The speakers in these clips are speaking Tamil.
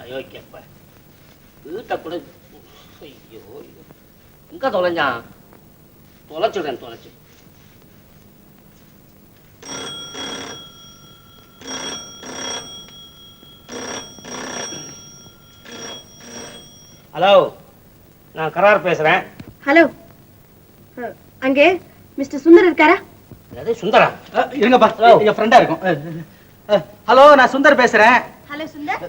அயோக்கியப்ப வீட்டை கூட ஐயோ ஐயோ. எங்க தொலைஞ்சான் தொலைச்சுடேன் தொலைச்சு ஹலோ நான் கரார் பேசுறேன் ஹலோ அங்கே மிஸ்டர் சுந்தர் இருக்காரா அது சுந்தரா இருங்கப்பா. என் ஃப்ரெண்டா இருக்கும் ஹலோ நான் சுந்தர் பேசுறேன் ஹலோ சுந்தர்.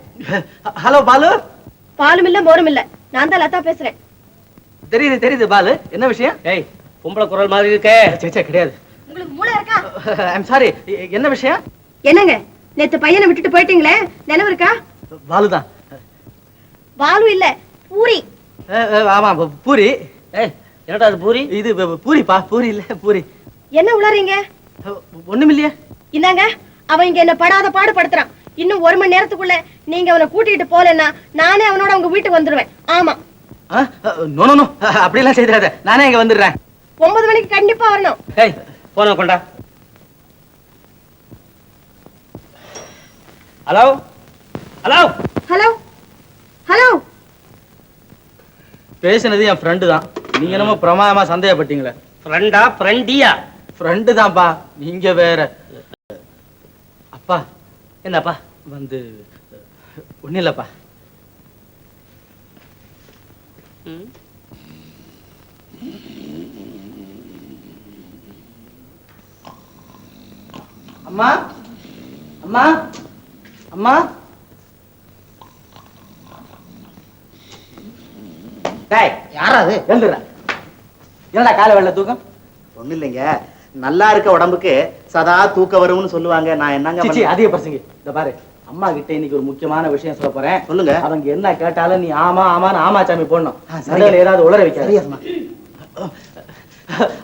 ஹலோ பாலு. பாலும் இல்ல மோரும் இல்ல நான் தான் லதா பேசுறேன். தெரியுது தெரியுது பாலு. என்ன விஷயம்? ஏய் பொம்பளை குரல் மாதிரி இருக்கே. சே சே கிடையாது. உங்களுக்கு மூளை இருக்கா? ஐம் சாரி என்ன விஷயம்? என்னங்க? நேத்து பையனை விட்டுட்டு போயிட்டீங்களே? நினைவு இருக்கா? பாலு தான் பாலு இல்ல பூரி. ஆமா பூரி. ஏய் என்னடா அது பூரி? இது ப- பூரிப்பா? பூரி இல்ல பூரி. என்ன உளறீங்க? ஒண்ணுமில்லையே. இந்தாங்க அவன் இங்க என்ன படாத பாடு படுத்துறான் இன்னும் ஒரு மணி நேரத்துக்குள்ள நீங்க அவனை கூட்டிட்டு போலன்னா நானே அவனோட உங்க வீட்டுக்கு வந்துருவேன். ஆமா. No no no. செய்தாத நானே இங்க வந்துடுறேன். ஒன்பது மணிக்கு கண்டிப்பா வரணும். ஏய் போன கொண்டா. ஹலோ? ஹலோ? ஹலோ? ஹலோ? பேசினது என் ஃப்ரெண்டு தான். நீங்க என்னமோ பிரமாதமா சந்தேகப்பட்டீங்களே. ஃப்ரெண்டா ஃப்ரெண்டியா ஃப்ரெண்டு தான்ப்பா. நீங்க வேற. அப்பா என்னப்பா வந்து ஒன்றும் இல்லைப்பா. அம்மா அம்மா அம்மா. டேய் யாரா அது? எழுந்துடுற என்னடா காலை வெள்ள தூக்கம்? ஒண்ணு இல்லைங்க. நல்லா இருக்க உடம்புக்கு சதா தூக்க வரும்னு சொல்லுவாங்க. நான் என்னங்க அதிக பசங்க இந்த பாரு அம்மா கிட்ட இன்னைக்கு ஒரு முக்கியமான விஷயம் சொல்ல போறேன். சொல்லுங்க. அவங்க என்ன கேட்டாலும் நீ ஆமா ஆமான்னு ஆமா சாமி போடணும் ஏதாவது உளர வைக்காத.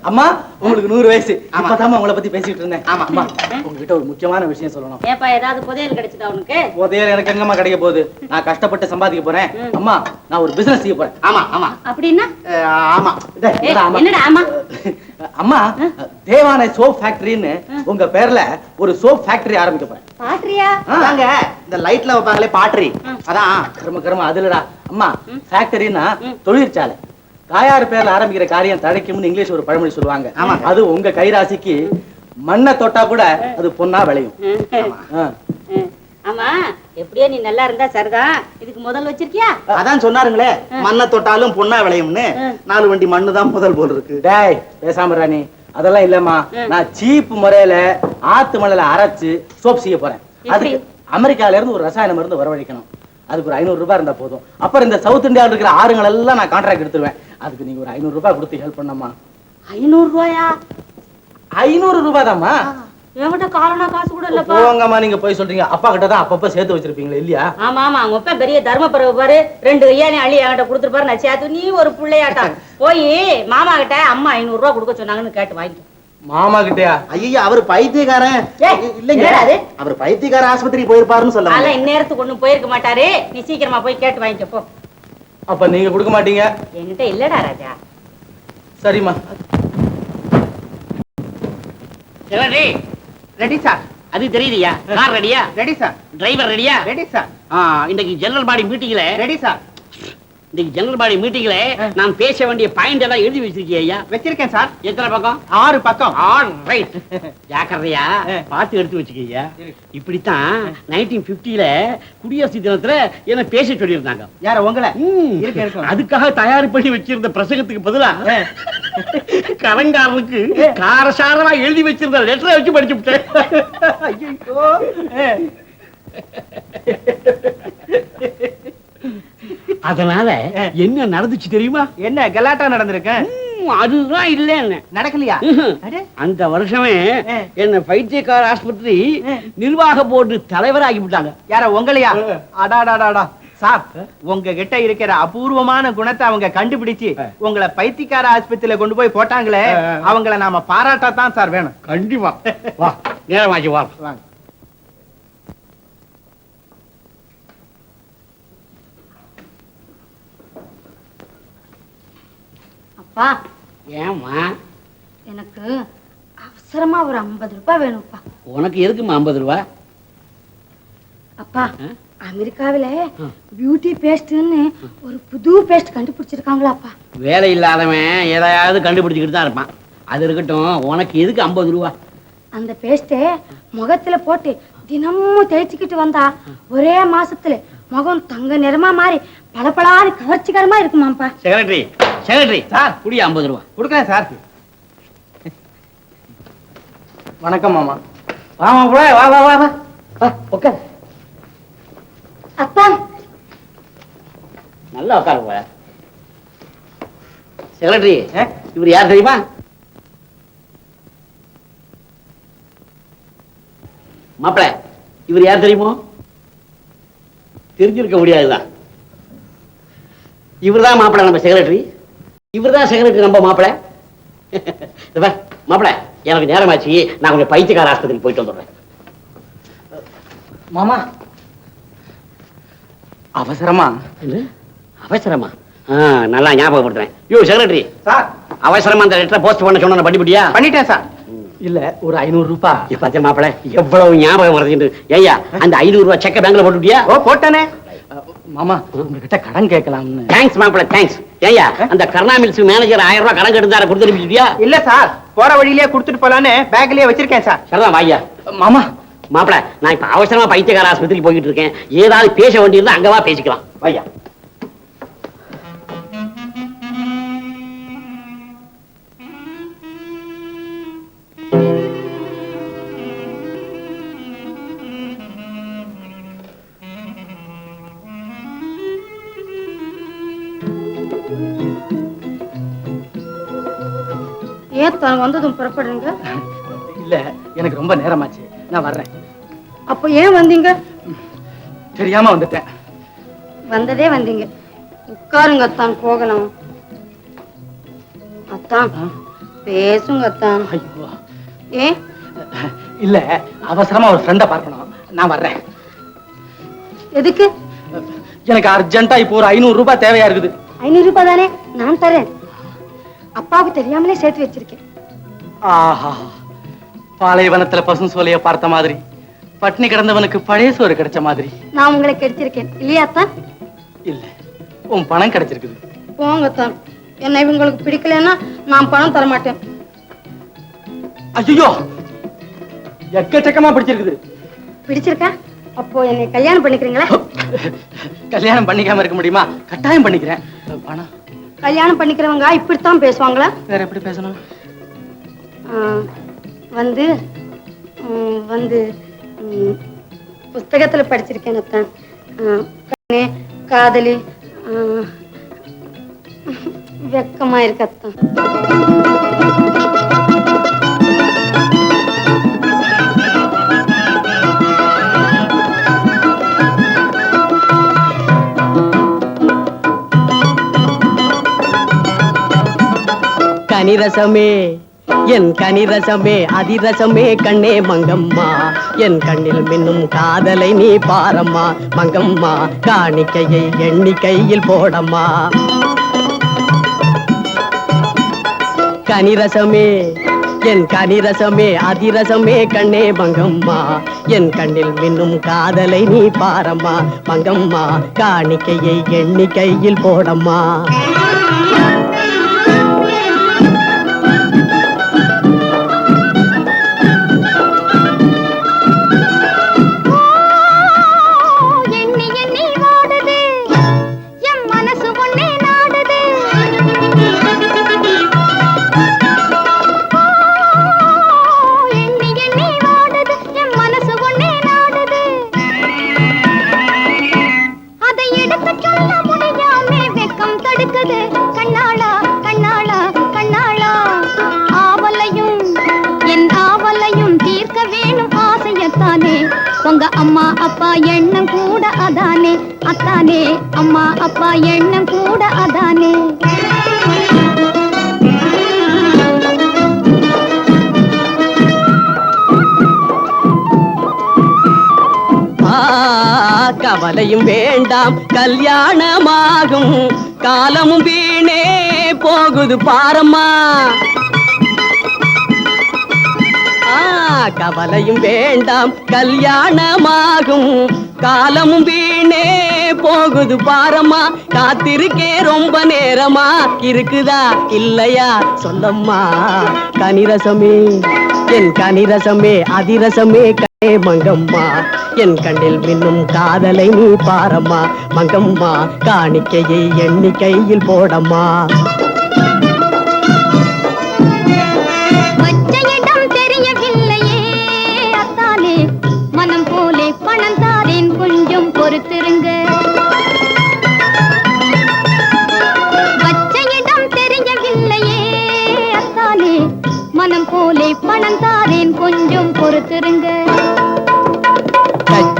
அம்மா உங்களுக்கு நூறு வயசு. ஆமா. இப்பதான் உங்களை பத்தி பேசிட்டு இருந்தேன். ஆமா. அம்மா உங்ககிட்ட ஒரு முக்கியமான விஷயம் சொல்லணும். ஏப்பா ஏதாவது புதையல் கிடைச்சதா உனக்கு? போதையில எனக்கு எங்கம்மா கிடைக்க போகுது? நான் கஷ்டப்பட்டு சம்பாதிக்க போறேன். அம்மா நான் ஒரு பிசினஸ் செய்ய போறேன். ஆமா ஆமா. அப்படின்னா? ஆமா. என்னடா ஆமா அம்மா தேவானை சோப் ஃபேக்டரின்னு உங்க பேர்ல ஒரு சோப் ஃபேக்டரி ஆரம்பிக்க போறேன். அதாங்க இந்த லைட்ல வைப்பாங்களே பாட்ரி அதான். கர்ம கர்ம அதுலடா. அம்மா ஃபேக்டரினா தொழிற்சாலை. தாயார் பேர்ல ஆரம்பிக்கிற காரியம் தழைக்கும்னு இங்கிலீஷ் ஒரு பழமொழி சொல்லுவாங்க. அது உங்க கைராசிக்கு மண்ணை தொட்டா கூட அது பொண்ணா விளையும். ஆமா. எப்படியோ நீ நல்லா இருந்தா சரிதான் இதுக்கு முதல் வச்சிருக்கியா? அதான் சொன்னாருங்களே மண்ணை தொட்டாலும் பொண்ணா விளையும்னு. நாலு வண்டி மண்ணு தான் முதல் போல் இருக்கு. டேய் பேசாம ராணி அதெல்லாம் இல்லம்மா. நான் சீப் முறையில ஆத்து மணல அரைச்சு சோப் செய்ய போறேன். அதுக்கு அமெரிக்கால இருந்து ஒரு ரசாயன மருந்து வரவழைக்கணும். அதுக்கு ஒரு ஐநூறு ரூபாய் இருந்தா போதும். அப்புறம் இந்த சவுத் இந்தியாவில் இருக்கிற ஆறுங்கள் எல்லாம் நான் கான்ட்ராக்ட் எடுத்துருவேன். அதுக்கு நீங்க ஒரு ஐநூறு ரூபாய் கொடுத்து ஹெல்ப் பண்ணம்மா. ஐநூறு ரூபாயா? ஐநூறு ரூபாய் தாம்மா என்கிட்ட காரணம் காசு கூட இல்லப்பா. போங்கம்மா நீங்க போய் சொல்றீங்க. அப்பா கிட்ட தான் அப்பப்ப சேர்த்து வச்சிருப்பீங்களா இல்லையா? ஆமா ஆமா. அவங்க அப்பா பெரிய தர்ம பாரு. ரெண்டு கையாலையும் அள்ளி என்கிட்ட கொடுத்துருப்பாரு. நான் சேர்த்து நீ ஒரு பிள்ளையாட்டம் போய் மாமா கிட்ட அம்மா ஐநூறு ரூபாய் கொடுக்க சொன்னாங்கன்னு கேட்டு வாங்கி மாமா கிட்டயா? ஐயா அவர் பைத்தியக்காரன். இல்லைங்க? அவர் பைத்தியக்கார ஆஸ்பத்திரிக்கு போயிருப்பாருன்னு சொல்ல அதெல்லாம் இந்நேரத்துக்கு ஒண்ணும் போயிருக்க மாட்டாரு. நீ சீக்கிரமா போய் கேட்டு வாங்கிக்க போ. அப்ப நீங்க கொடுக்க மாட்டீங்க? என்கிட்ட இல்லடா ராஜா. சரிம்மா. என்னடி ரெடி? சார் அது தெரியுதியா? கார் ரெடியா ரெடி சார் டிரைவர் ரெடியா ரெடி சார் ஆ இன்னைக்கு ஜெனரல் பாடி மீட்டிங்ல ரெடி சார் இன்னைக்கு ஜெனரல் பாடி மீட்டிங்ல நான் பேச வேண்டிய பாயிண்ட் எல்லாம் எழுதி வச்சிருக்கியா ஐயா. வச்சிருக்கேன் சார். எத்தனை பக்கம்? ஆறு பக்கம். ஆல் ரைட் ஜாக்கிரதையா? பார்த்து எடுத்து வச்சுக்கய்யா இப்படித்தான் நைன்டீன் பிப்டில குடியரசு தினத்துல என்ன பேச சொல்லியிருந்தாங்க. யார உங்களை. அதுக்காக தயார் பண்ணி வச்சிருந்த பிரசங்கத்துக்கு பதிலா கரங்காரனுக்கு காரசாரமா எழுதி வச்சிருந்த லெட்டரை வச்சு படிச்சு விட்டேன். அதனால என்ன நடந்துச்சு தெரியுமா? என்ன கலாட்டா நடந்திருக்கேன் அதுதான் இல்லைன்னு. நடக்கலையா. அந்த வருஷமே. என்ன பைத்தியக்கார ஆஸ்பத்திரி நிர்வாக போர்டு தலைவராகி விட்டாங்க. யார உங்களையா? அடாடாடாடா சார் உங்ககிட்ட இருக்கிற அபூர்வமான குணத்தை அவங்க கண்டுபிடிச்சு உங்களை பைத்தியக்கார ஆஸ்பத்திரியில கொண்டு போய் போட்டாங்களே அவங்கள நாம பாராட்டத்தான் சார் வேணும். கண்டிப்பா. வா நேரமாச்சு வா. வாங்க. அப்பா ஏம்மா? எனக்கு அவசரமா ஒரு ஐம்பது ரூபாய் வேணும்ப்பா. உனக்கு எதுக்குமா ஐம்பது ரூபா? அப்பா அப்பா? அமெரிக்காவில. பியூட்டி பேஸ்ட்னு ஒரு புது பேஸ்ட் கண்டுபிடிச்சிருக்காங்களாப்பா. வேலை இல்லாதவன் எதையாவது கண்டுபிடிச்சிக்கிட்டு தான் இருப்பான். அது இருக்கட்டும் உனக்கு எதுக்கு ஐம்பது ரூபா? அந்த பேஸ்ட்டை முகத்துல போட்டு தினமும் தேய்ச்சிக்கிட்டு வந்தா ஒரே மாசத்துல முகம் தங்க நிறமா மாறி பளபளான்னு கவர்ச்சிகரமா இருக்குமாப்பா செக்ரட்டரி செக்ரட்டரி சார். குடி ஐம்பது ரூபா. கொடுக்குறேன் சார். வணக்கம் மாமா. வா மாப்பிள வா வா வா வா. உட்கார். அப்பா. நல்லா உட்காருங்க செக்ரட்டரி ஆ? இவர் யார் தெரியுமா? மாப்பிள இவர் யார் தெரியுமோ? தெரிஞ்சிருக்க முடியாதுதான். இவர்தான் மாப்பிள நம்ம செக்ரட்டரி. இவர்தான் செக்ரட்டரி நம்ம மாப்பிள. மாப்பிள எனக்கு நேரமாச்சு. நான் கொஞ்சம் பைத்தியக்கார ஆஸ்பத்திரிக்கு போயிட்டு வந்துடுறேன். மாமா. அவசரமா? அவசரமா? நல்லா ஞாபகப்படுத்துறேன். யோ செக்ரட்டரி. சார். அவசரமா அந்த லெட்டரை போஸ்ட் பண்ண சொன்ன படிப்படியா பண்ணிட்டேன் சார். இல்ல ஒரு ஐநூறு ரூபாய் பத்திய மாப்பிள? எவ்வளவு ஞாபகம் வருதுன்னு. ஏய்யா அந்த ஐநூறு ரூபாய் செக்க பேங்க்ல போட்டுட்டியா? ஓ போட்டனே. மாமா உங்ககிட்ட கடன் கேட்கலாம்னு. தேங்க்ஸ் மாப்பிள தேங்க்ஸ் ஏய்யா அந்த கருணா மில்ஸ் மேனேஜர் ஆயிரம் ரூபாய் கடன் கெடுத்தார கொடுத்து அனுப்பிச்சிட்டியா இல்ல சார் போற வழியிலேயே கொடுத்துட்டு போலான்னு பேக்லயே வச்சிருக்கேன் சார். சரிதான் வாய்யா. மாமா. மாப்பிள நான் இப்ப அவசரமா பைத்தியக்கார ஆஸ்பத்திரிக்கு போயிட்டு இருக்கேன். ஏதாவது பேச வேண்டியிருந்தா அங்கவா பேசிக்கலாம். வாய்யா. ஏன் தான் வந்ததும் புறப்படுறீங்க? இல்ல எனக்கு ரொம்ப நேரமாச்சு. நான் வர்றேன். அப்போ ஏன் வந்தீங்க? தெரியாம வந்துட்டேன். வந்ததே வந்தீங்க. உட்காருங்க அத்தான் போகலாம் அத்தான்? பேசுங்க அத்தான். ஐயோ. ஏன் இல்ல அவசரமா ஒரு ஃப்ரெண்ட பார்க்கணும். நான் வர்றேன். எதுக்கு? எனக்கு அர்ஜென்ட்டா இப்போ ஒரு ஐநூறு ரூபாய் தேவையா இருக்குது. ஐநூறு ரூபாய் தானே? நான் தரேன். அப்பாவுக்கு தெரியாமலே சேர்த்து வச்சிருக்கேன். ஆஹா. பாலைவனத்துல பசும் சோலைய பார்த்த மாதிரி. பட்னி கிடந்தவனுக்கு பழைய சோறு கிடைச்ச மாதிரி. நான் உங்களை கெடுத்திருக்கேன். இல்லையா அத்தான்? இல்ல. உன் பணம் கிடைச்சிருக்குது. போங்க அத்தான். என்னை உங்களுக்கு பிடிக்கலன்னா நான் பணம் தர மாட்டேன் ஐயோ எக்கச்சக்கமா பிடிச்சிருக்குது. பிடிச்சிருக்கா? அப்போ என்னை கல்யாணம் பண்ணிக்கிறீங்களா? கல்யாணம் பண்ணிக்காம இருக்க முடியுமா? கட்டாயம் பண்ணிக்கிறேன். பணம் கல்யாணம் பண்ணிக்கிறவங்க இப்படித்தான் பேசுவாங்களா? வேற எப்படி பேசணும்? வந்து வந்து புஸ்தகத்துல படிச்சிருக்கேன் அத்தான். கண்ணே காதலி வெக்கமா இருக்கு கனிரசமே என் கனிரசமே அதிரசமே கண்ணே மங்கம்மா. என் கண்ணில் மின்னும் காதலை நீ பாரம்மா மங்கம்மா. காணிக்கையை எண்ணிக்கையில் போடம்மா. கனிரசமே என் கனிரசமே அதிரசமே கண்ணே மங்கம்மா. என் கண்ணில் மின்னும் காதலை நீ பாரம்மா மங்கம்மா. காணிக்கையை எண்ணிக்கையில் போடம்மா. அப்பா எண்ணம் கூட அதானே? அத்தானே அம்மா அப்பா எண்ணம் கூட அதானே? கவலையும் வேண்டாம் கல்யாணமாகும். காலமும் வீணே போகுது பாரம்மா. கவலையும் வேண்டாம் கல்யாணமாகும். காலமும் வீணே போகுது பாரம்மா. காத்திருக்கே ரொம்ப நேரமா. இருக்குதா இல்லையா? சொல்லம்மா. கனிரசமே என் கனிரசமே அதிரசமே கே மங்கம்மா. என் கண்ணில் மின்னும் காதலை நீ பாரம்மா. மங்கம்மா காணிக்கையை எண்ணிக்கையில் போடம்மா.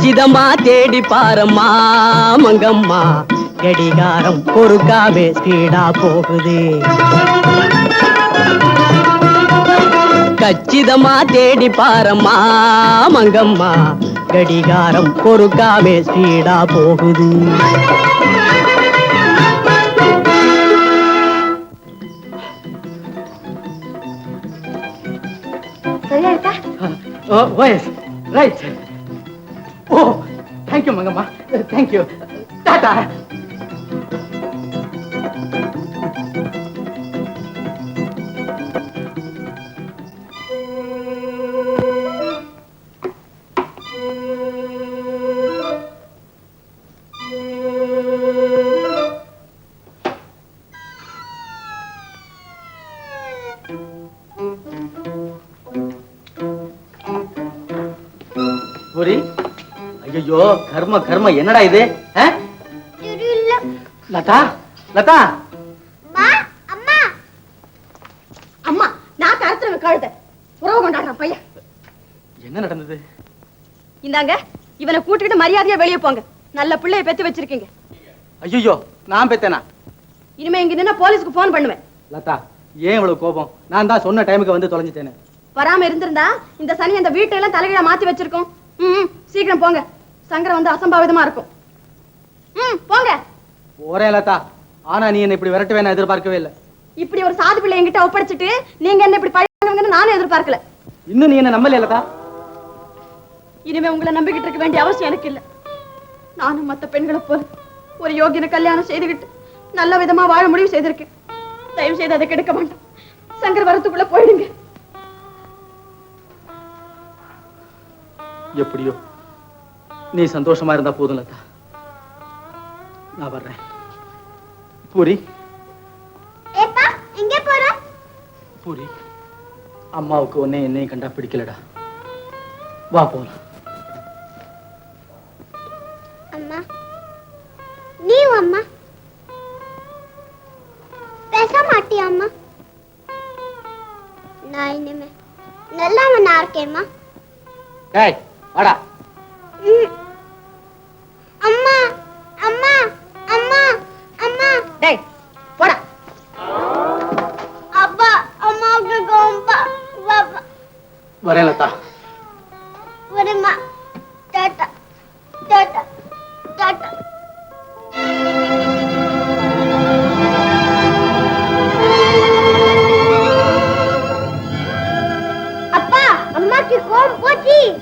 கச்சிதமா தேடி பாரம்மா மங்கம்மா. கடிகாரம் பொறுக்காமே ஸ்பீடா போகுது. கச்சிதமா தேடி பாரம்மா மங்கம்மா. கடிகாரம் பொறுக்காமே ஸ்பீடா போகுது. Yes. Right oh thank you Mangamma thank you tata கர்ம கர்ம என்னடா இது? லதா லதா. அம்மா. அம்மா நான் கருத்துல கழுத உறவு கொண்டாடுறேன் பையன். என்ன நடந்தது? இந்தாங்க இவனை கூட்டிட்டு மரியாதையா வெளியே போங்க. நல்ல பிள்ளைய பெத்து வச்சிருக்கீங்க. ஐயோ நான் பெத்தேனா? இனிமே இங்க நின்னா போலீஸ்க்கு போன் பண்ணுவேன். லதா ஏன் இவ்வளவு கோபம்? நான் தான் சொன்ன டைமுக்கு வந்து தொலைஞ்சிட்டேனே வராம இருந்திருந்தா இந்த சனி அந்த வீட்டை தலைகீழ மாத்தி வச்சிருக்கோம். ம் சீக்கிரம் போங்க. சங்கரம் வந்து அசம்பாவிதமா இருக்கும். ம் போங்க. போறேன் லதா. ஆனா நீ என்ன இப்படி விரட்டுவே நான் எதிர்பார்க்கவே இல்லை. இப்படி ஒரு சாது பிள்ளை என்கிட்ட ஒப்படைச்சிட்டு நீங்க என்ன இப்படி பழகுவீங்கன்னு நானும் எதிர்பார்க்கல. இன்னும் நீ என்ன நம்பலையா லதா? இனிமே உங்களை நம்பிக்கிட்டு இருக்க வேண்டிய அவசியம் எனக்கு இல்ல. நானும் மத்த பெண்களை போல ஒரு யோகியனை கல்யாணம் செய்துகிட்டு நல்ல விதமா வாழ முடிவு செய்திருக்கேன். தயவு செய்து அதை கெடுக்க வேண்டாம். சங்கர் வரத்துக்குள்ள போயிடுங்க. எப்படியோ. நீ சந்தோஷமா இருந்தா போதும் லதா. நான் வர்றேன். பூரி. பூரி அம்மாவுக்கு உன்னை என்னையும் கண்டா பிடிக்கலடா. வா போலாம்.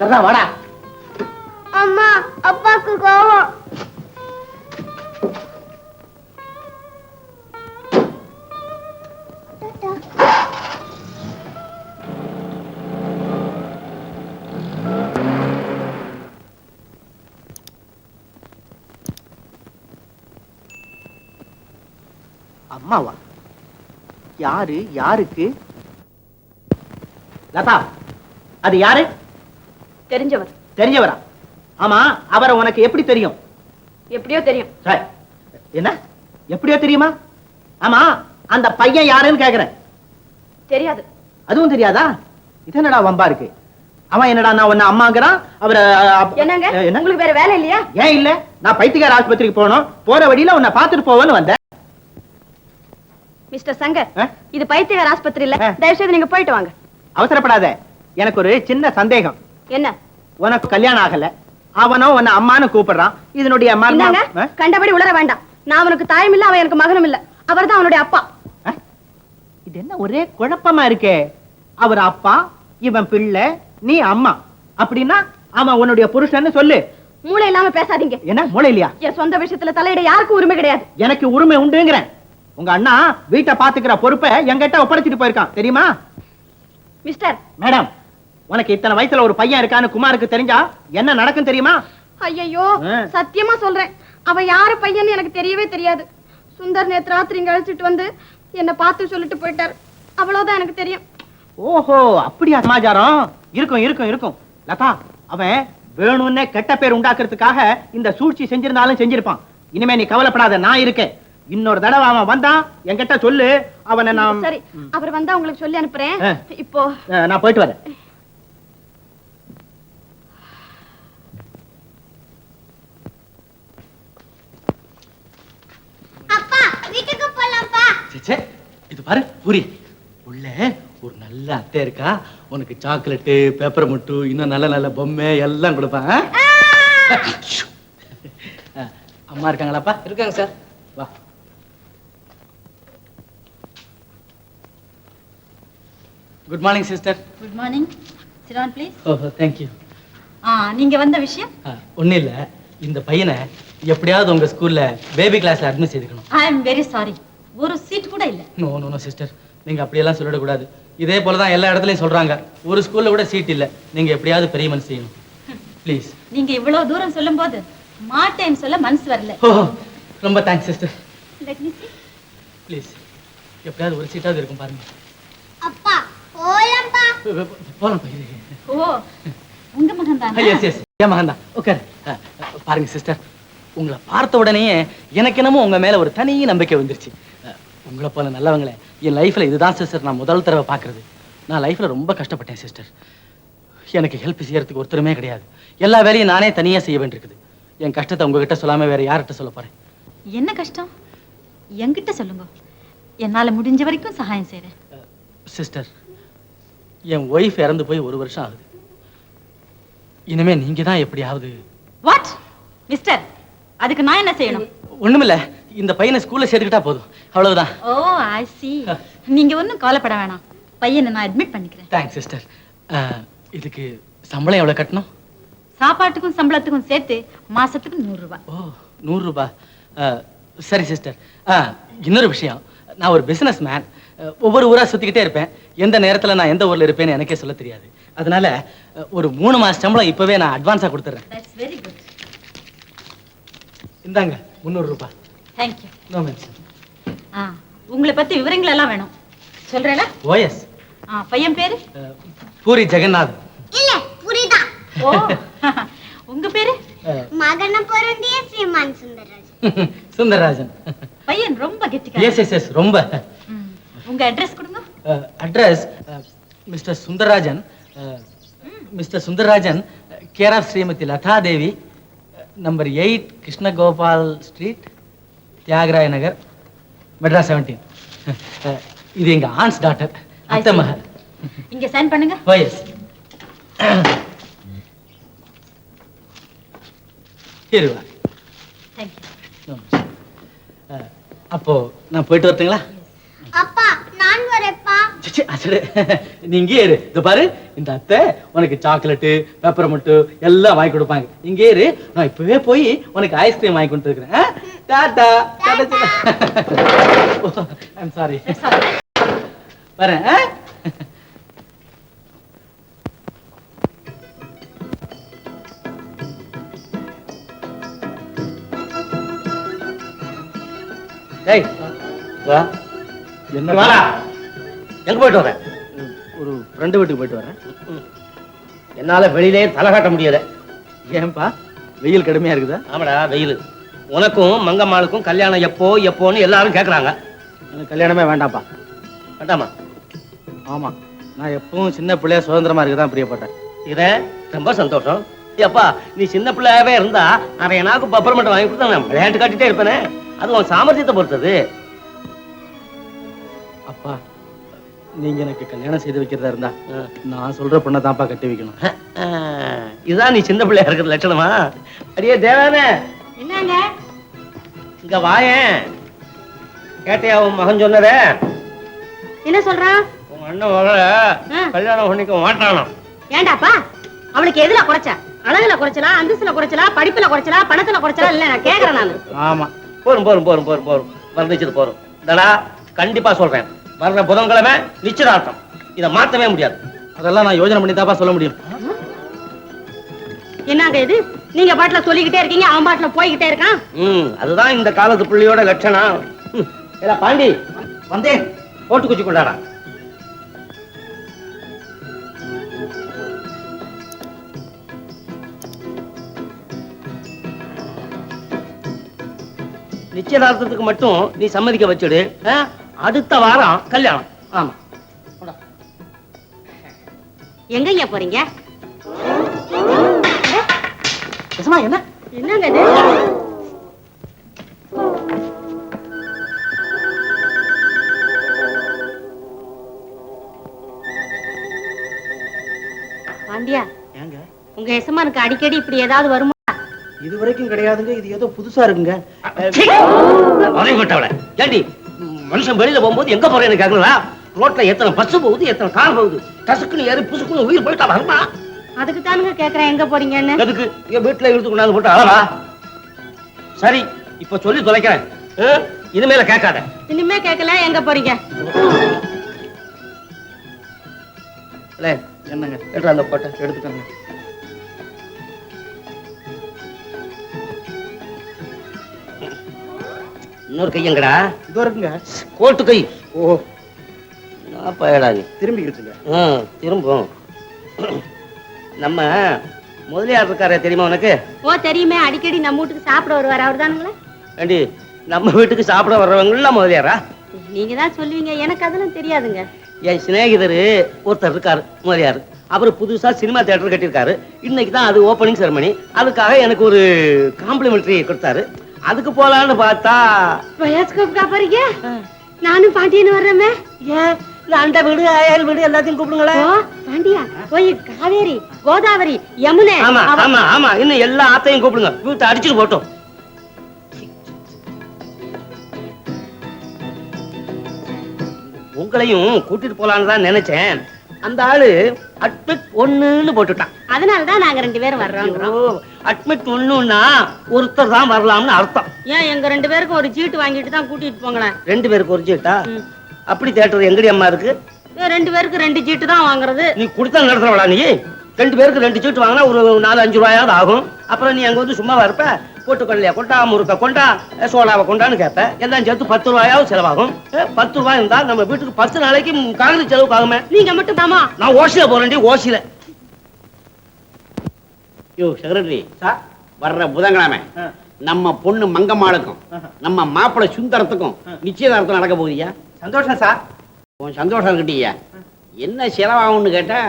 சரிதான் வாடா. அம்மா அப்பாக்கு கோபம் அம்மாவா? யாரு யாருக்கு? லதா அது யாரு? தெரிஞ்சவர். தெரிஞ்சவரா? ஆமா அவரை உனக்கு எப்படி தெரியும்? எப்படியோ தெரியும். சரி. என்ன? எப்படியோ தெரியுமா? ஆமா அந்த பையன் யாருன்னு கேக்குறேன். தெரியாது. அதுவும் தெரியாதா? இது என்னடா வம்பா இருக்கு? அவன் என்னடா நான் உன்ன அம்மாங்கிறான்? அவர என்னங்க? என்ன? உங்களுக்கு வேற வேலை இல்லையா? ஏன் இல்ல? நான் பைத்தியக்கார ஆஸ்பத்திரிக்கு போகணும். போற வழியில உன்னை பாத்துட்டு போவேன்னு வந்தேன். மிஸ்டர் சங்கர்? இது பைத்தியகார ஆஸ்பத்திரி இல்ல. தயவு செய்து நீங்க போயிட்டு வாங்க. அவசரப்படாத. எனக்கு ஒரு சின்ன சந்தேகம். என்ன? உனக்கு கல்யாணம் ஆகல. அவனும் உன்னை அம்மான்னு கூப்பிடுறான். இதனுடைய ஆ? கண்டபடி உளர வேண்டாம். நான் அவனுக்கு தாயும் இல்ல அவன் எனக்கு மகனும் இல்ல. அவர்தான் அவனுடைய அப்பா? இது என்ன ஒரே குழப்பமா இருக்கே? அவர் அப்பா இவன் பிள்ளை நீ அம்மா. அப்படின்னா அவன் உன்னுடைய புருஷன்னு சொல்லு. மூளை இல்லாம பேசாதீங்க. என்ன மூளை இல்லையா? என் சொந்த விஷயத்துல தலையிட யாருக்கும் உரிமை கிடையாது. எனக்கு உரிமை உண்டுங்கிறேன். உங்க அண்ணா வீட்டை பாத்துக்கிற பொறுப்பை என்கிட்ட ஒப்படைச்சிட்டு போயிருக்கான். தெரியுமா? மிஸ்டர். மேடம். உனக்கு இத்தனை வயசுல ஒரு பையன் இருக்கான்னு குமாருக்கு தெரிஞ்சா என்ன நடக்கும் தெரியுமா? ஐயோ. சத்தியமா சொல்றேன். அவன் யாரு பையன்னு எனக்கு தெரியவே தெரியாது. சுந்தர் நேத்து ராத்திரி இங்க அழைச்சிட்டு வந்து என்ன பார்த்து சொல்லிட்டு போயிட்டாரு. அவ்வளவுதான் எனக்கு தெரியும். ஓஹோ அப்படியா சமாச்சாரம்? இருக்கும் இருக்கும் இருக்கும். லதா அவன் வேணும்னே கெட்ட பேர் உண்டாக்குறதுக்காக இந்த சூழ்ச்சி செஞ்சிருந்தாலும் செஞ்சிருப்பான். இனிமே நீ கவலைப்படாத நான் இருக்கேன். இன்னொரு தடவை அவன் வந்தான் என்கிட்ட சொல்லு. அவனை நான் சரி அவர் வந்தா உங்களுக்கு சொல்லி அனுப்புறேன். இப்போ நான் போயிட்டு வரேன் அப்பா வீட்டுக்கு போலாம்ப்பா ச்சே, இது பாரு பூரி. உள்ள ஒரு நல்ல அத்தை இருக்கா. உனக்கு சாக்லேட்டு பேப்பர் முட்டு இன்னும் நல்ல நல்ல பொம்மை எல்லாம். ஆ, அம்மா இருக்காங்களாப்பா? இருக்காங்க சார். வா. Good morning sister good morning Siran please ஓஹோ தேங்க்யூ ஆ நீங்க வந்த விஷயம்? ஒன்றும் இல்லை. இந்த பையனை எப்படியாவது உங்க ஸ்கூல்ல பேபி கிளாஸ்ல அட்மிட் செய்துக்கணும். ஐ எம் வெரி சாரி ஒரு சீட் கூட இல்ல. நோ நோ நோ சிஸ்டர் நீங்க அப்படியெல்லாம் சொல்லிடக்கூடாது. இதே போல தான் எல்லா இடத்துலையும் சொல்றாங்க. ஒரு ஸ்கூல்ல கூட சீட் இல்ல. நீங்க எப்படியாவது பெரிய மனசு செய்யணும். ப்ளீஸ் நீங்க இவ்வளவு தூரம் சொல்லும்போது மாட்டேன்னு சொல்ல மனசு வரல. ஓ ரொம்ப thanks sister Let me see. Please எப்படியாவது ஒரு சீட்டாவது இருக்கும் பாருங்க. அப்பா போலாம்ப்பா. போலாம் பையன் ஓ உங்க மகன் தானே? எஸ் எஸ் ஏன் மகன் தான். ஓகே பாருங்க சிஸ்டர் உங்களை பார்த்த உடனேயே எனக்கு என்னமோ உங்க மேல ஒரு தனி நம்பிக்கை வந்துருச்சு. உங்களை போல நல்லவங்களே. என் லைஃப்ல இதுதான் சிஸ்டர் நான் முதல் தடவை பார்க்கறது. நான் லைஃப்ல ரொம்ப கஷ்டப்பட்டேன் சிஸ்டர் எனக்கு ஹெல்ப் செய்யறதுக்கு ஒருத்தருமே கிடையாது. எல்லா வேலையும் நானே தனியா செய்ய வேண்டியிருக்குது. என் கஷ்டத்தை உங்ககிட்ட சொல்லாம வேற யார்கிட்ட சொல்ல போறேன்? என்ன கஷ்டம்? என்கிட்ட சொல்லுங்க. என்னால முடிஞ்ச வரைக்கும் சகாயம் செய்றேன். சிஸ்டர் என் ஒய்ஃப் இறந்து போய் ஒரு வருஷம் ஆகுது. இனிமே நீங்க தான் எப்படியாவது வாட் மிஸ்டர் அதுக்கு நான் என்ன செய்யணும்? ஒண்ணுமில்ல. இந்த பையனை ஸ்கூல்ல சேர்த்துக்கிட்டா போதும். அவ்வளவுதான். ஓ ஐ சி நீங்க ஒன்றும் கவலைப்பட வேணாம். பையனை நான் அட்மிட் பண்ணிக்கிறேன். தேங்க்ஸ் சிஸ்டர் இதுக்கு சம்பளம் எவ்வளவு கட்டணும்? சாப்பாட்டுக்கும் சம்பளத்துக்கும் சேர்த்து மாசத்துக்கு நூறு ரூபாய். ஓ நூறு ரூபாய். சரி சிஸ்டர் இன்னொரு விஷயம். நான் ஒரு பிசினஸ் மேன் ஒவ்வொரு ஊரா சுத்திக்கிட்டே இருப்பேன். எந்த நேரத்துல நான் எந்த ஊர்ல இருப்பேன்னு எனக்கே சொல்ல தெரியாது. அதனால ஒரு மூணு மாசம் சம்பளம் இப்பவே நான் அட்வான்ஸா கொடுத்துறேன். இந்தாங்க முந்நூறு ரூபாய். தேங்க்யூ நோ மென்ஷன் ஆ உங்களை பத்தி விவரங்கள் எல்லாம் வேணும் சொல்றேனா ஓஎஸ் ஆ பையன் பேரு? பூரி ஜெகநாத். இல்ல புரியுதா ஓ உங்க பேரு? மகன பொருந்திய ஸ்ரீமான் சுந்தரராஜ் சுந்தரராஜன். பையன் ரொம்ப கெட்டிக்காரன். எஸ் எஸ் எஸ் ரொம்ப. உங்க அட்ரஸ் கொடுங்க. Address mister Sundararajan mister Sundararajan care of Shrimati Latha Devi number eight Krishnagopal street Thyagaraya Nagar Madras seventeen இது எங்க ஆன்ஸ் டாக்டர் அத்தை. மகள். இங்க சைன் பண்ணுங்க. வயஸ் இருவா தேங்க்யூ அப்போ நான் போயிட்டு வரட்டுங்களா? அப்பா நான் வரேப்பா சிச்சி, அச்சடே. நீ இங்கே இரு. இந்த பாரு இந்த அத்தை உனக்கு சாக்லேட்டு பேப்பர் மட்டு எல்லாம் வாங்கி கொடுப்பாங்க. இங்கே இரு. நான் இப்பவே போய் உனக்கு ஐஸ்கிரீம் வாங்கி கொண்டு இருக்கிறேன் டாடா. ஐம் சாரி வரேன் ஆ? டேய் வா. என்ன வாடா. எங்க போயிட்டு வர? ஒரு ஃப்ரெண்டு வீட்டுக்கு போயிட்டு வரேன். என்னால வெளியிலே தலை காட்ட முடியல. ஏன்பா வெயில் கடுமையா இருக்குதா? ஆமாடா வெயில். உனக்கும் மங்கம்மாளுக்கும் கல்யாணம் எப்போ எப்போன்னு எல்லாரும் கேக்குறாங்க. எனக்கு கல்யாணமே வேண்டாம்ப்பா. வேண்டாமா? ஆமா. நான் எப்பவும் சின்ன பிள்ளையா சுதந்திரமா இருக்க தான் பிரியப்பட்டேன். இதே ரொம்ப சந்தோஷம். ஏப்பா நீ சின்ன பிள்ளையாவே இருந்தா அரை நாக்கு பப்பர் மட்டும் வாங்கி கொடுத்தா நான் விளையாட்டு காட்டிட்டே இருப்பேனே. அது உன் சாமர்த்தியத்தை பொறுத்தது. அப்பா நீங்க எனக்கு கல்யாணம் செய்து வைக்கிறதா இருந்தா நான் சொல்ற பொண்ணை தான்ப்பா கட்டி வைக்கணும். இதுதான் நீ சின்ன பிள்ளையா இருக்கிற லட்சணமா? அடியே தேவானே. என்னங்க? இங்க வாயேன். கேட்டையா உன் மகன் சொன்னதே? என்ன சொல்றான் உன் அண்ணன் மகள கல்யாணம் பண்ணிக்க மாட்டானாம். ஏண்டாப்பா? அவளுக்கு எதுல குறைச்ச? அழகுல குறைச்சலா அந்தஸ்துல குறைச்சலா படிப்புல குறைச்சலா பணத்துல குறைச்சலா? இல்ல நான் கேக்குறேன் நானு. ஆமா. போரும் போரும் போரும் போரும் போரும். வர்ணிச்சது போரும். தடா கண்டிப்பா சொல்றேன். வர்ற புதன்கிழமை நிச்சயதார்த்தம். இதை மாத்தவே முடியாது. அதெல்லாம் நான் யோசனை பண்ணி தாப்பா சொல்ல முடியும். என்னங்க இது? நீங்க பாட்டுல சொல்லிக்கிட்டே இருக்கீங்க அவன் பாட்டுல போய்கிட்டே இருக்கான். ம் அதுதான் இந்த காலத்து பிள்ளையோட லட்சணம். ஏடா பாண்டி வந்தேன். போட்டு குச்சி கொண்டாடா. நிச்சயதார்த்தத்துக்கு மட்டும் நீ சம்மதிக்க வச்சுடு? அடுத்த வாரம் கல்யாணம். ஆமா. எங்கய்யா போறீங்க? நிஜமா என்ன? என்னங்க இது? பாண்டியா ஏங்க? உங்க எசமானுக்கு அடிக்கடி இப்படி ஏதாவது வருமா? இது வரைக்கும் கிடையாதுங்க. இது ஏதோ புதுசா இருக்குங்க. விட்டவள ஏண்டி மனுஷன் வெளியில போகும்போது எங்க போறேன்னு கேக்குறா ரோட்ல எத்தனை பஸ் போகுது எத்தனை கார் போகுது? டசுக்குன்னு ஏறி புசுக்குன்னு உயிர் போயிட்டா வருமா? அதுக்கு தானுங்க கேக்குறேன். எங்க போறீங்கன்னு? எதுக்கு? என் வீட்டுல இழுத்து கொண்டாந்து போட்டு அளவா சரி இப்ப சொல்லி தொலைக்கிறேன்? இனிமேல கேட்காத. இனிமே கேட்கல எங்க போறீங்க? இல்ல என்னங்க? எடுத்து அந்த போட்டை எடுத்துக்கோங்க. இன்னொரு கையங்கடா. இதோ இருக்குங்க. கோட்டு கை. ஓ நான் பயடா திரும்பி இருக்குங்க ஆ, திரும்பும். நம்ம முதலியார் இருக்காரே தெரியுமா உனக்கு? ஓ தெரியுமே. அடிக்கடி நம்ம வீட்டுக்கு சாப்பிட வருவார். அவர் தானுங்களா ஏண்டி நம்ம வீட்டுக்கு சாப்பிட வர்றவங்களாம் முதலியாரா? நீங்க தான் சொல்லுவீங்க. எனக்கு அதெல்லாம் தெரியாதுங்க. என் சிநேகிதர் ஒருத்தர் இருக்காரு முதலியார். அவர் புதுசா சினிமா தியேட்டர் கட்டியிருக்காரு. இன்னைக்கு தான் அது ஓப்பனிங் செரமனி அதுக்காக எனக்கு ஒரு காம்ப்ளிமெண்ட்ரி கொடுத்தாரு. அதுக்கு போலான்னு பார்த்தா பயாஸ்கோப்கா போறீங்க நானும் பாண்டியன் வர்றேமே ஏன்? அண்டை வீடு அயல் வீடு எல்லாத்தையும் கூப்பிடுங்களேன். ஓ பாண்டியா? போய் காவேரி. கோதாவரி யமுனை ஆமா ஆமா ஆமா. இன்னும் எல்லா ஆத்தையும் கூப்பிடுங்க. வீட்டை அடிச்சுட்டு போட்டோம் உங்களையும் கூட்டிட்டு போலான்னு தான் நினைச்சேன். அந்த ஆளு அட்மிட் ஒண்ணுன்னு போட்டுட்டான். அதனாலதான் நாங்க ரெண்டு பேரும் வர்றோம் அட்மிட் ஒண்ணுன்னா ஒருத்தர் தான் வரலாம்னு அர்த்தம். ஏன் எங்க ரெண்டு பேருக்கும் ஒரு சீட்டு வாங்கிட்டு தான் கூட்டிட்டு போங்களேன்? ரெண்டு பேருக்கு ஒரு சீட்டா. அப்படி தேட்டர் எங்கடி அம்மா இருக்கு? ரெண்டு பேருக்கு ரெண்டு சீட்டு தான் வாங்குறது. நீ கொடுத்தா நடத்துறவளா நீ? ரெண்டு பேருக்கு ரெண்டு சீட்டு வாங்கினா ஒரு நாலு அஞ்சு ரூபாயாவது ஆகும். அப்புறம் நீ அங்க வந்து சும்மாவா இருப்ப? போட்டுக்கொள்ளையா கொண்டா முறுக்க கொண்டா சோடாவை கொண்டான்னு கேட்ப எல்லாம் சேர்த்து பத்து ரூபாயாவது செலவாகும். பத்து ரூபாய் இருந்தா நம்ம வீட்டுக்கு பத்து நாளைக்கு காலத்து செலவுக்கு ஆகுமே நீங்க மட்டும் தாமா? நான் ஓசில போறேன்டி ஓசில யோ செக்ரட்டரி சார் வர்ற புதன்கிழமை. நம்ம பொண்ணு மங்கம்மாளுக்கும். நம்ம மாப்பிள்ளை சுந்தரத்துக்கும் நிச்சயதார்த்தம் நடக்க போகுதியா சந்தோஷம் சார். உன் சந்தோஷம் இருக்கட்டியா என்ன செலவாகும்னு கேட்டா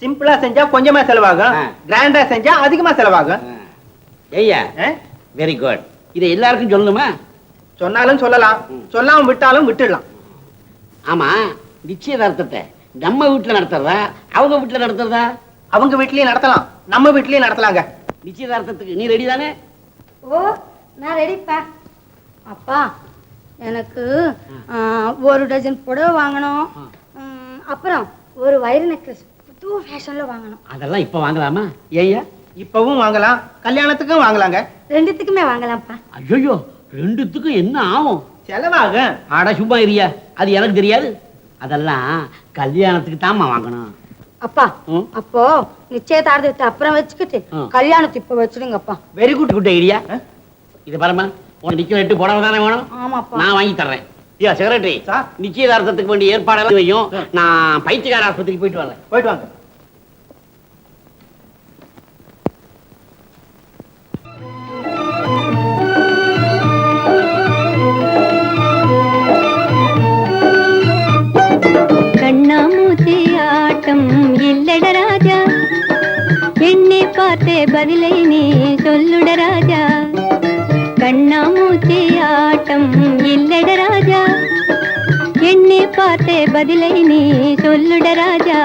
சிம்பிளா செஞ்சா கொஞ்சமா செலவாகும். கிராண்டா செஞ்சா அதிகமா செலவாகும். ஆ? வெரி குட் இதை எல்லாருக்கும் சொல்லணுமா? சொன்னாலும் சொல்லலாம். சொல்லாம விட்டாலும் விட்டுடலாம். ஆமா நிச்சயதார்த்தத்தை நம்ம வீட்டுல நடத்துறதா? அவங்க வீட்டுல நடத்துறதா? அவங்க வீட்லயும் நடத்தலாம். நம்ம வீட்லயும் நடத்தலாங்க. நிச்சயதார்த்தத்துக்கு நீ ரெடி தானே? ஓ நான் ரெடிப்பா அப்பா எனக்கு ஒரு டஜன் புடவை வாங்கணும். அப்புறம் ஒரு வயிறு நெக்லஸ் புது ஃபேஷன்ல வாங்கணும். அதெல்லாம் இப்ப வாங்கலாமா? ஏய்யா? இப்பவும் வாங்கலாம். கல்யாணத்துக்கும் வாங்கலாங்க. ரெண்டுத்துக்குமே வாங்கலாம்ப்பா. ஐயோ ரெண்டுத்துக்கும் என்ன ஆகும்? செலவாகும் ஆடா சும்மா இரியா அது எனக்கு தெரியாது. அதெல்லாம் கல்யாணத்துக்கு தாம்மா வாங்கணும். அப்பா. அப்போ நிச்சயதார்த்தத்தை அப்புறம் வச்சுக்கிட்டு. கல்யாணத்தை இப்ப வச்சிடுங்கப்பா. வெரி குட் குட் ஐடியா இது பாருமா உனக்கு நிக்க எட்டு புடவை தானே வேணும்? ஆமாப்பா. நான் வாங்கி தர்றேன். ஐயா செக்ரட்டரி சார். நிச்சயதார்த்தத்துக்கு வேண்டிய ஏற்பாடெல்லாம் வையும் நான் பைத்தியக்கார ஆஸ்பத்திரிக்கு போயிட்டு வரேன். போயிட்டு வாங்க. இல்லட ராஜா என்னை பார்த்தே பதிலை நீ சொல்லுட ராஜா கண்ணாமூச்சி ஆட்டம் இல்லட ராஜா என்னை பார்த்தே பதிலை நீ சொல்லுட ராஜா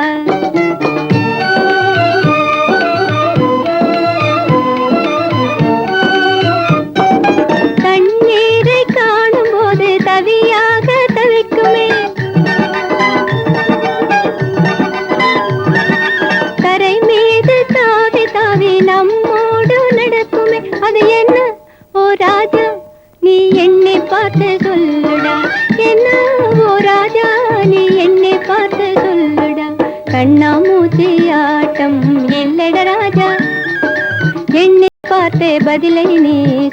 பார்த்து பதிலை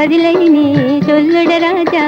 பதிலை நீ சொல்லுட ராஜா.